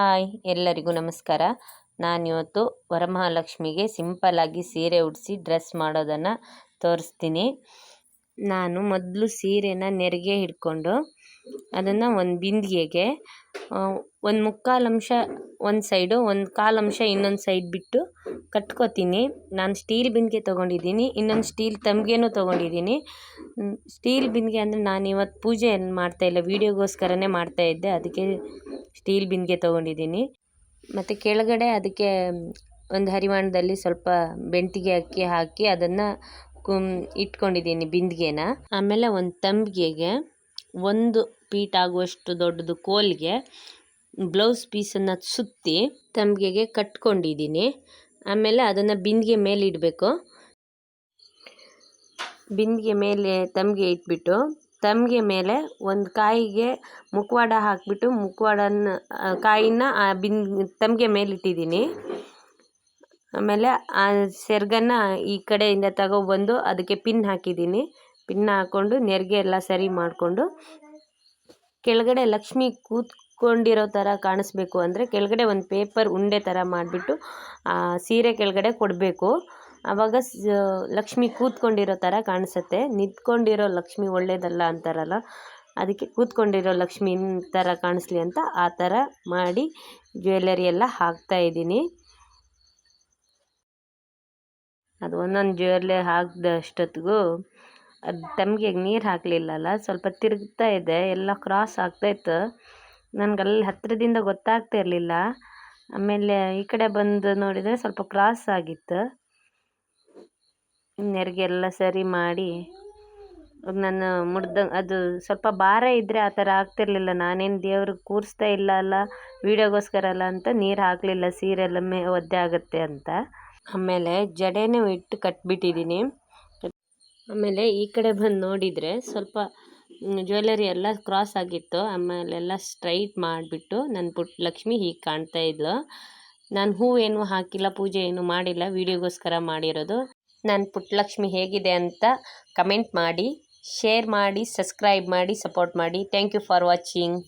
Hi, ಎಲ್ಲರಿಗೂ ನಮಸ್ಕಾರ. ನಾನಿವತ್ತು ವರಮಹಾಲಕ್ಷ್ಮಿಗೆ ಸಿಂಪಲ್ಲಾಗಿ ಸೀರೆ ಉಡಿಸಿ ಡ್ರೆಸ್ ಮಾಡೋದನ್ನು ತೋರಿಸ್ತೀನಿ. ನಾನು ಮೊದಲು ಸೀರೆನ ನೆರಿಗೆ ಹಿಡ್ಕೊಂಡು ಅದನ್ನು ಒಂದು ಬಿಂದಿಗೆಗೆ ಒಂದು ಮುಕ್ಕಾಲು ಅಂಶ ಒಂದು ಸೈಡು, ಒಂದು ಕಾಲು ಅಂಶ ಇನ್ನೊಂದು ಸೈಡ್ ಬಿಟ್ಟು ಕಟ್ಕೋತೀನಿ. ನಾನು ಸ್ಟೀಲ್ ಬಿಂದಿಗೆ ತೊಗೊಂಡಿದ್ದೀನಿ, ಇನ್ನೊಂದು ಸ್ಟೀಲ್ ತಂಬಿಗೆನೂ ತೊಗೊಂಡಿದ್ದೀನಿ. ಸ್ಟೀಲ್ ಬಿಂದಿಗೆ ಅಂದರೆ ನಾನು ಇವತ್ತು ಪೂಜೆ ಮಾಡ್ತಾಯಿಲ್ಲ ವೀಡಿಯೋಗೋಸ್ಕರನೇ ಮಾಡ್ತಾಯಿದ್ದೆ ಅದಕ್ಕೆ ಸ್ಟೀಲ್ ಬಿಂದಿಗೆ ತೊಗೊಂಡಿದ್ದೀನಿ. ಮತ್ತು ಕೆಳಗಡೆ ಅದಕ್ಕೆ ಒಂದು ಹರಿವಾಣದಲ್ಲಿ ಸ್ವಲ್ಪ ಬೆಂಟಿಗೆ ಅಕ್ಕಿ ಹಾಕಿ ಅದನ್ನು ಕುಮ್ ಇಟ್ಕೊಂಡಿದ್ದೀನಿ ಬಿಂದಿಗೆನ. ಆಮೇಲೆ ಒಂದು ತಂಬಿಗೆಗೆ ಒಂದು ಪೀಟ್ ಆಗುವಷ್ಟು ದೊಡ್ಡದು ಕೋಲ್ಗೆ ಬ್ಲೌಸ್ ಪೀಸನ್ನು ಸುತ್ತಿ ತಂಬಿಗೆಗೆ ಕಟ್ಕೊಂಡಿದ್ದೀನಿ. ಆಮೇಲೆ ಅದನ್ನು ಬಿಂದಿಗೆ ಮೇಲೆ ಇಡಬೇಕು. ಬಿಂದಿಗೆ ಮೇಲೆ ತಂಬಿಗೆ ಇಟ್ಬಿಟ್ಟು ತಮ್ಗೆ ಮೇಲೆ ಒಂದು ಕಾಯಿಗೆ ಮುಖವಾಡ ಹಾಕಿಬಿಟ್ಟು ಮುಖವಾಡನ ಕಾಯಿನ, ಆ, ಬಿನ್ ತಂಬಿಗೆ ಮೇಲೆ ಇಟ್ಟಿದ್ದೀನಿ ಆಮೇಲೆ ಆ ಸೆರ್ಗನ್ನು ಈ ಕಡೆಯಿಂದ ತಗೊಬಂದು ಅದಕ್ಕೆ ಪಿನ್ ಹಾಕಿದ್ದೀನಿ. ಪಿನ್ ಹಾಕ್ಕೊಂಡು ನೆರಿಗೆ ಎಲ್ಲ ಸರಿ ಮಾಡಿಕೊಂಡು ಕೆಳಗಡೆ ಲಕ್ಷ್ಮಿ ಕೂತ್ಕೊಂಡಿರೋ ಥರ ಕಾಣಿಸ್ಬೇಕು ಅಂದರೆ ಕೆಳಗಡೆ ಒಂದು ಪೇಪರ್ ಉಂಡೆ ಥರ ಮಾಡಿಬಿಟ್ಟು, ಆ, ಸೀರೆ ಕೆಳಗಡೆ ಕೊಡಬೇಕು. ಆವಾಗ ಲಕ್ಷ್ಮಿ ಕೂತ್ಕೊಂಡಿರೋ ಥರ ಕಾಣಿಸುತ್ತೆ. ನಿಂತ್ಕೊಂಡಿರೋ ಲಕ್ಷ್ಮಿ ಒಳ್ಳೇದಲ್ಲ ಅಂತಾರಲ್ಲ? ಅದಕ್ಕೆ ಕೂತ್ಕೊಂಡಿರೋ ಲಕ್ಷ್ಮಿ ಥರ ಕಾಣಿಸ್ಲಿ ಅಂತ ಆ ಥರ ಮಾಡಿ ಜ್ಯುವೆಲರಿ ಎಲ್ಲ ಹಾಕ್ತಾಯಿದ್ದೀನಿ ಅದು ಒಂದೊಂದು ಜ್ಯುವೆಲ್ಲರಿ ಹಾಕಿದಷ್ಟೊತ್ತಿಗೂ ಅದು ತಮಗೆ ನೀರು ಹಾಕಲಿಲ್ಲಲ್ಲ? ಸ್ವಲ್ಪ ತಿರುಗ್ತಾ ಇದೆ. ಎಲ್ಲ ಕ್ರಾಸ್ ಆಗ್ತಾಯಿತ್ತು ನನಗೆ ಅಲ್ಲಿ ಹತ್ತಿರದಿಂದ ಗೊತ್ತಾಗ್ತಾ ಇರಲಿಲ್ಲ. ಆಮೇಲೆ ಈ ಕಡೆ ಬಂದು ನೋಡಿದರೆ ಸ್ವಲ್ಪ ಕ್ರಾಸ್ ಆಗಿತ್ತು. ನೆರಿಗೆ ಎಲ್ಲ ಸರಿ ಮಾಡಿ ನಾನು ಮುಡ್ದ ಅದು ಸ್ವಲ್ಪ ಭಾರ ಇದ್ದರೆ ಆ ಥರ ಆಗ್ತಿರಲಿಲ್ಲ. ನಾನೇನು ದೇವ್ರಿಗೆ ಕೂರಿಸ್ತಾ ಇಲ್ಲ ಅಲ್ಲ, ವೀಡಿಯೋಗೋಸ್ಕರ ಅಲ್ಲ ಅಂತ ನೀರು ಹಾಕಲಿಲ್ಲ, ಸೀರೆ ಎಲ್ಲ ಮೇ ಒದ್ದೆ ಆಗುತ್ತೆ ಅಂತ. ಆಮೇಲೆ ಜಡೆನೂ ಇಟ್ಟು ಕಟ್ಬಿಟ್ಟಿದ್ದೀನಿ ಆಮೇಲೆ ಈ ಕಡೆ ಬಂದು ನೋಡಿದರೆ ಸ್ವಲ್ಪ ಜ್ಯುವೆಲರಿ ಎಲ್ಲ ಕ್ರಾಸ್ ಆಗಿತ್ತು. ಆಮೇಲೆಲ್ಲ ಸ್ಟ್ರೈಟ್ ಮಾಡಿಬಿಟ್ಟು ನನ್ನ ಪುಟ್ಟ ಲಕ್ಷ್ಮಿ ಹೀಗೆ ಕಾಣ್ತಾ ಇದ್ಲು. ನಾನು ಹೂವೇನು ಹಾಕಿಲ್ಲ, ಪೂಜೆ ಏನು ಮಾಡಿಲ್ಲ, ವೀಡಿಯೋಗೋಸ್ಕರ ಮಾಡಿರೋದು. ನನ್ನ ಪುಟ್ಟಲಕ್ಷ್ಮಿ ಹೇಗಿದೆ ಅಂತ ಕಮೆಂಟ್ ಮಾಡಿ ಶೇರ್ ಮಾಡಿ ಸಬ್ಸ್ಕ್ರೈಬ್ ಮಾಡಿ ಸಪೋರ್ಟ್ ಮಾಡಿ. Thank you for watching